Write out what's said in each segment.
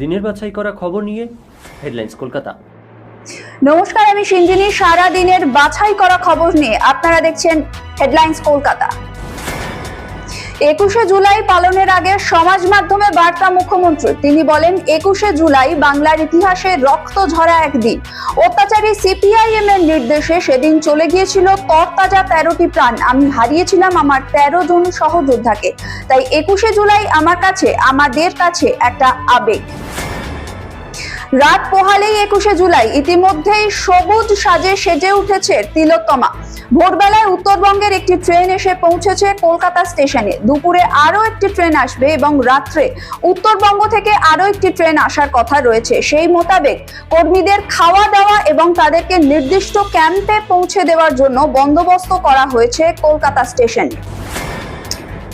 দিনের বাছাই করা খবর নিয়ে হেডলাইন্স কলকাতা। নমস্কার, আমি সিঞ্জিনী। সারা দিনের বাছাই করা খবর নিয়ে আপনারা দেখছেন হেডলাইন্স কলকাতা। একুশে জুলাই পালনের আগে সমাজ মাধ্যমে বার্তা মুখ্যমন্ত্রী। তিনি বলেন, একুশে জুলাই বাংলার ইতিহাসে রক্ত ঝরা একদিন। অত্যাচারী সিপিআইএম এর নির্দেশে সেদিন চলে গিয়েছিল তরতাজা তেরোটি প্রাণ। আমি হারিয়েছিলাম আমার তেরো জন সহযোদ্ধাকে। তাই একুশে জুলাই আমার কাছে, আমাদের কাছে একটা আবেগ। রাত পোহালেই একুশে জুলাই, ইতিমধ্যেই সবুজ সাজে সেজে উঠেছে তিলোত্তমা। ভোরবেলায় উত্তরবঙ্গের একটি ট্রেন এসে পৌঁছেছে কলকাতা স্টেশনে। দুপুরে আরও একটি ট্রেন আসবে এবং রাত্রে উত্তরবঙ্গ থেকে আরও একটি ট্রেন আসার কথা রয়েছে। সেই মোতাবেক কর্মীদের খাওয়া দাওয়া এবং তাদেরকে নির্দিষ্ট ক্যাম্পে পৌঁছে দেওয়ার জন্য বন্দোবস্ত করা হয়েছে কলকাতা স্টেশনে।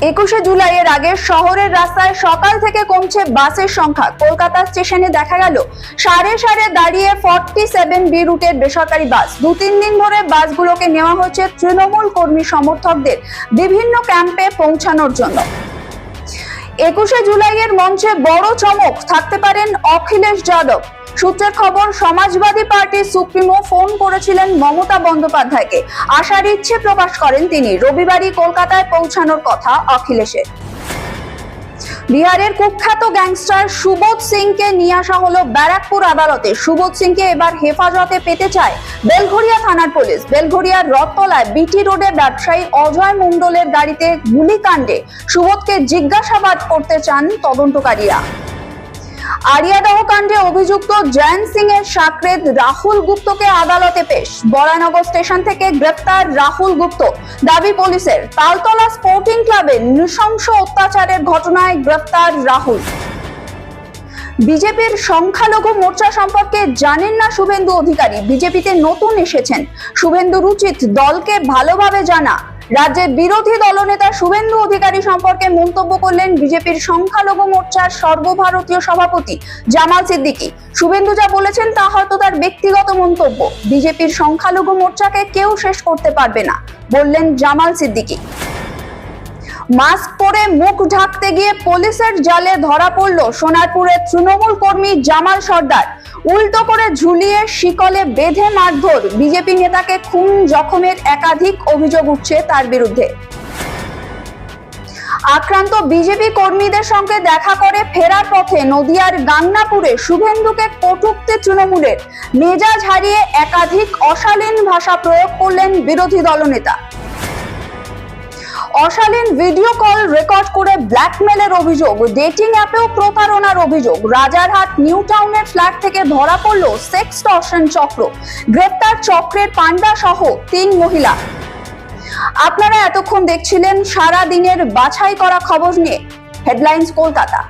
একুশে জুলাইয়ের আগে শহরের রাস্তায় সকাল থেকে কমছে বাসের সংখ্যা। কলকাতা স্টেশনে দেখা গেল, সাড়ে সাড়ে দাঁড়িয়ে ফর্টি সেভেন বি রুটের বেসরকারি বাস। দু তিন দিন ধরে বাসগুলোকে নেওয়া হচ্ছে তৃণমূল কর্মী সমর্থকদের বিভিন্ন ক্যাম্পে পৌঁছানোর জন্য। একুশে জুলাইয়ের মঞ্চে বড় চমক থাকতে পারেন অখিলেশ যাদব। সূত্রের খবর, সমাজবাদী পার্টির সুপ্রিমো ফোন করেছিলেন মমতা বন্দ্যোপাধ্যায়কে। আসার ইচ্ছে প্রকাশ করেন তিনি। রবিবারই কলকাতায় পৌঁছানোর কথা অখিলেশের। বিহারের কুখ্যাত গ্যাংস্টার সুবোধ সিংকে নিয়ে আসা হলো ব্যারাকপুর আদালতে। সুবোধ সিংকে এবার হেফাজতে পেতে চায় বেলঘরিয়া থানার পুলিশ। বেলঘরিয়ার রথতলায় বিটি রোডে ব্যবসায়ী অজয় মণ্ডলের গাড়িতে গুলিকাণ্ডে। সুবোধকে জিজ্ঞাসাবাদ করতে চান তদন্তকারীরা। আরিয়াদহ কাণ্ডে অভিযুক্ত জয়ন্ত সিং এর সাকরেদ রাহুল গুপ্তকে আদালতে পেশ। বরানগর স্টেশন থেকে গ্রেপ্তার রাহুল গুপ্ত। দাবি পুলিশের। তালতলা স্পোর্টিং ক্লাবে নৃশংস অত্যাচারের ঘটনায় গ্রেপ্তার রাহুল। বিজেপির সংখ্যালঘু মোর্চা সম্পর্কে জানেন না শুভেন্দু অধিকারী। বিজেপিতে নতুন এসেছেন। শুভেন্দুর উচিত দলকে ভালোভাবে জানা। রাজ্যের বিরোধী দলনেতা শুভেন্দু অধিকারী সম্পর্কে মন্তব্য করলেন বিজেপির সংখ্যালঘু মোর্চার সর্বভারতীয় সভাপতি জামাল সিদ্দিকি। শুভেন্দু যা বলেছেন তা হয়তো তার ব্যক্তিগত মন্তব্য। বিজেপির সংখ্যালঘু মোর্চাকে কেউ শেষ করতে পারবে না, বললেন জামাল সিদ্দিকী। মাস্ক পরে মুখ ঢাকতে গিয়ে পুলিশের জালে ধরা পড়ল সোনারপুরের তৃণমূল কর্মী জামাল সর্দার। উল্টো করে ঝুলিয়ে শিকলে বেঁধে মারধর। বিজেপি নেতাকে খুন জখমের একাধিক অভিযোগ উঠছে তার বিরুদ্ধে। আক্রান্ত বিজেপি কর্মীদের সঙ্গে দেখা করে ফেরার পথে নদিয়ার গাংনাপুরে শুভেন্দুকে কটুক্তি তৃণমূলের। মেজাজ হারিয়ে একাধিক অশালীন ভাষা প্রয়োগ করলেন বিরোধী দলনেতা। অশালীন ভিডিও কল রেকর্ড করে ব্ল্যাকমেলের অভিযোগ ডেটিং অ্যাপেও প্রতারণার অভিযোগ। রাজারহাট, নিউ টাউনের ফ্ল্যাট থেকে ধরা পড়ল সেক্স টর্শন চক্র। গ্রেপ্তার চক্রের পান্ডা সহ তিন মহিলা। আপনারা এতক্ষণ দেখছিলেন সারা দিনের বাছাই করা খবর নিয়ে। হেডলাইন্স কলকাতা।